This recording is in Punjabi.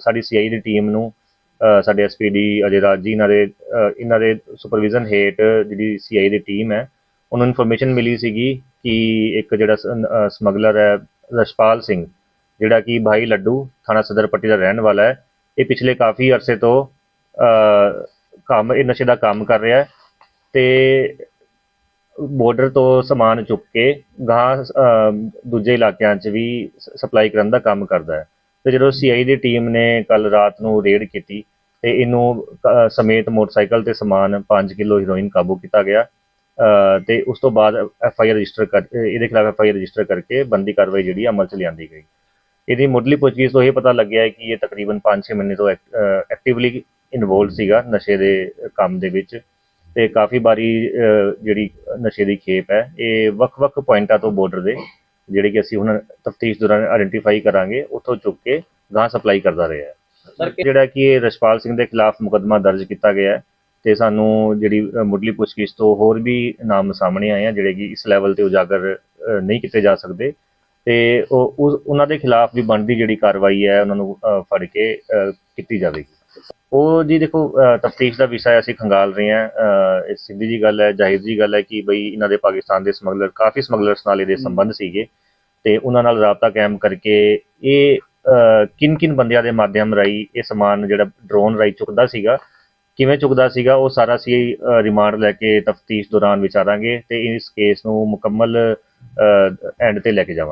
ਸਾਡੀ ਸੀਆਈ ਦੀ ਟੀਮ ਨੂੰ ਅ, ਸਾਡੇ ਐਸਪੀਡੀ ਅਜੇ ਰਾਜ ਜੀ ਇਹਨਾਂ ਦੇ ਇਹਨਾਂ ਦੇ ਸੁਪਰਵਿਜ਼ਨ ਹੇਠ ਜਿਹੜੀ ਸੀਆਈ ਦੀ ਟੀਮ ਹੈ ਉਹਨੂੰ ਇਨਫੋਰਮੇਸ਼ਨ ਮਿਲੀ ਸੀਗੀ ਕਿ ਇੱਕ ਜਿਹੜਾ ਸਮਗਲਰ ਹੈ ਰਸ਼ਪਾਲ ਸਿੰਘ ਜਿਹੜਾ ਕਿ ਭਾਈ ਲੱਡੂ ਥਾਣਾ ਸਦਰ ਪੱਟੀ ਦਾ ਰਹਿਣ ਵਾਲਾ ਹੈ ਇਹ ਪਿਛਲੇ ਕਾਫੀ ਅਰਸੇ ਤੋਂ ਕੰਮ ਇਹ ਨਸ਼ੇ ਦਾ ਕੰਮ ਕਰ ਰਿਹਾ ਹੈ ਤੇ ਬਾਰਡਰ ਤੋਂ ਸਮਾਨ ਚੁੱਕ ਕੇ ਗਾਂ ਦੂਜੇ ਇਲਾਕਿਆਂ 'ਚ ਵੀ ਸਪਲਾਈ ਕਰਨ ਦਾ ਕੰਮ ਕਰਦਾ ਹੈ। ਤੇ ਜਦੋਂ ਸੀਆਈ ਦੀ ਟੀਮ ਨੇ ਕੱਲ ਰਾਤ ਨੂੰ ਰੇਡ ਕੀਤੀ ਤੇ ਇਹਨੂੰ ਸਮੇਤ ਮੋਟਰਸਾਈਕਲ ਤੇ ਸਮਾਨ 5 ਕਿਲੋ ਹੀਰੋਇਨ ਕਾਬੂ ਕੀਤਾ ਗਿਆ। ਅ, ਤੇ ਉਸ ਤੋਂ ਬਾਅਦ ਐਫ ਆਈ ਆਰ ਰਜਿਸਟਰ ਕਰ ਇਹਦੇ ਖਿਲਾਫ ਐਫ ਆਈ ਆਰ ਰਜਿਸਟਰ ਕਰਕੇ ਬੰਦੀ ਕਾਰਵਾਈ ਜਿਹੜੀ ਅਮਲ 'ਚ ਲਿਆਂਦੀ ਗਈ। ਇਹਦੀ ਮੁੱਢਲੀ ਪੁੱਛਗਿੱਛ ਤੋਂ ਇਹ ਪਤਾ ਲੱਗਿਆ ਹੈ ਕਿ ਇਹ ਤਕਰੀਬਨ 5-6 ਮਹੀਨੇ ਤੋਂ ਐਕਟਿਵਲੀ ਇਨਵੋਲਡ ਸੀਗਾ ਨਸ਼ੇ ਦੇ ਕੰਮ ਦੇ ਵਿੱਚ ਤੇ ਕਾਫੀ ਵਾਰੀ ਜਿਹੜੀ ਨਸ਼ੇ ਦੀ ਖੇਪ ਹੈ ਇਹ ਵੱਖ-ਵੱਖ ਪੁਆਇੰਟਾਂ ਤੋਂ ਬਾਰਡਰ ਦੇ ਜਿਹੜੇ ਕਿ ਅਸੀਂ ਹੁਣ ਤਫਤੀਸ਼ ਦੌਰਾਨ ਆਇਡੈਂਟੀਫਾਈ ਕਰਾਂਗੇ ਉੱਥੋਂ ਚੁੱਕ ਕੇ ਗਾਂ ਸਪਲਾਈ ਕਰਦਾ ਰਿਹਾ ਹੈ। ਜਿਹੜਾ ਕਿ ਇਹ ਰਸ਼ਪਾਲ ਸਿੰਘ ਦੇ ਖਿਲਾਫ ਮੁਕੱਦਮਾ ਦਰਜ ਕੀਤਾ ਗਿਆ ਹੈ ਤੇ ਸਾਨੂੰ ਜਿਹੜੀ ਮੁੱਢਲੀ ਪੁੱਛਗਿੱਛ ਤੋਂ ਹੋਰ ਵੀ ਨਾਮ ਸਾਹਮਣੇ ਆਏ ਆ ਜਿਹੜੇ ਕਿ ਇਸ ਲੈਵਲ ਤੇ ਉਜਾਗਰ ਨਹੀਂ ਕੀਤੇ ਜਾ ਸਕਦੇ। ਤੇ ਉਹ ਉਹਨਾਂ ਦੇ ਖਿਲਾਫ ਵੀ ਬਣਦੀ ਜਿਹੜੀ ਕਾਰਵਾਈ ਹੈ ਉਹਨਾਂ ਨੂੰ ਫੜ ਕੇ ਕੀਤੀ ਜਾਵੇਗੀ। ਉਹ ਜੀ ਦੇਖੋ ਤਫਤੀਸ਼ ਦਾ ਵਿਸ਼ਾ ਅਸੀਂ ਖੰਗਾਲ ਰਹੇ ਹਾਂ। ਇਹ ਸਿੱਧੀ ਜੀ ਗੱਲ ਹੈ ਜ਼ਾਹਿਰ ਜੀ ਗੱਲ ਹੈ ਕਿ ਬਈ ਇਹਨਾਂ ਦੇ ਪਾਕਿਸਤਾਨ ਦੇ ਸਮਗਲਰ ਕਾਫੀ ਸਮਗਲਰਸ ਨਾਲ ਇਹਦੇ ਸੰਬੰਧ ਸੀਗੇ ਤੇ ਉਹਨਾਂ ਨਾਲ ਰਾਬਤਾ ਕਾਇਮ ਕਰਕੇ ਇਹ ਕਿਨ ਕਿਨ ਬੰਦਿਆਂ ਦੇ ਮਾਧਿਅਮ ਰਾਹੀਂ ਇਹ ਸਮਾਨ ਜਿਹੜਾ ਡਰੋਨ ਰਾਹੀਂ ਚੁੱਕਦਾ ਸੀਗਾ ਕਿਵੇਂ ਚੁੱਕਦਾ ਸੀਗਾ ਉਹ ਸਾਰਾ ਅਸੀਂ ਰਿਮਾਂਡ ਲੈ ਕੇ ਤਫਤੀਸ਼ ਦੌਰਾਨ ਵਿਚਾਰਾਂਗੇ ਤੇ ਇਸ ਕੇਸ ਨੂੰ ਮੁਕੰਮਲ ਐਂਡ ਤੇ ਲੈ ਕੇ ਜਾਵਾਂਗੇ।